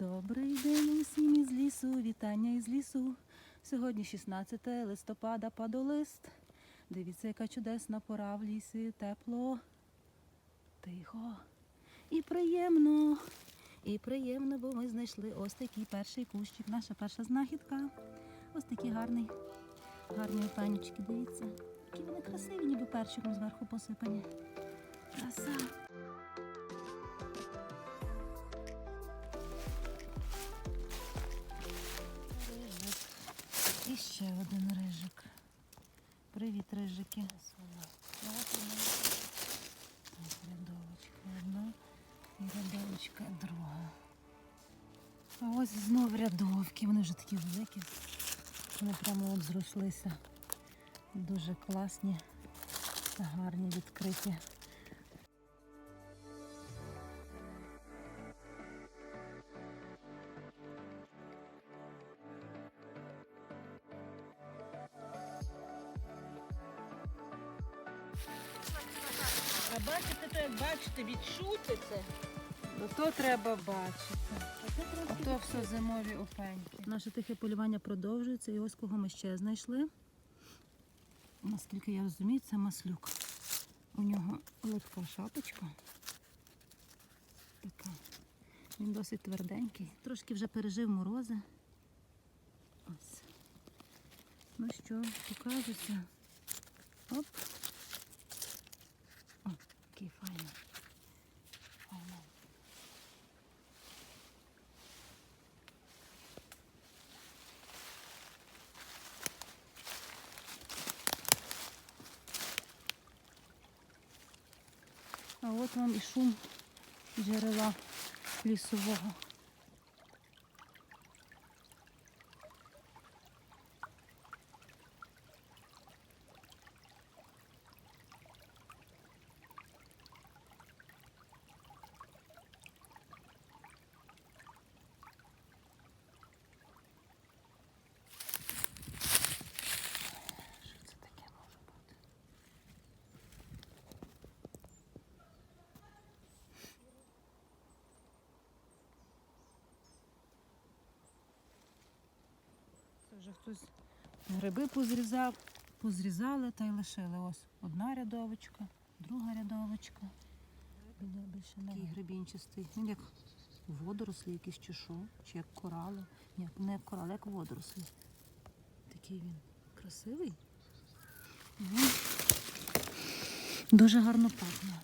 Добрий день усім із лісу, вітання із лісу. Сьогодні 16 листопада падолист. Дивіться, яка чудесна пора в лісі, тепло, тихо і приємно. І приємно, бо ми знайшли ось такий перший кущик. Наша перша знахідка. Ось такий гарний, гарні панічки, дивіться. Які вони красиві, ніби перчиком зверху посипані. Краса. Ще один рижик. Привіт, рижики. Рядовочка одна і рядовочка друга. А ось знов рядовки. Вони вже такі великі. Вони прямо от зрослися. Дуже класні, гарні, відкриті. А бачите, то як бачите, відчути це. Ну то треба бачити. А то все зимові опеньки. Наше тихе полювання продовжується. І ось кого ми ще знайшли. Наскільки я розумію, це маслюк. У нього легка шапочка. Така. Він досить тверденький. Трошки вже пережив морози. Ось. Ну що, покажуся. Оп. О, який файний. Файний. А от вам і шум джерела лісового. Вже хтось гриби позрізав, позрізали та й лишили. Ось одна рядовочка, друга рядовочка. Такий грибінчастий. Він як водорослі якісь чи що, чи як корали. Ні, не як корали, як водорослі. Такий він красивий. Він дуже гарно пахне.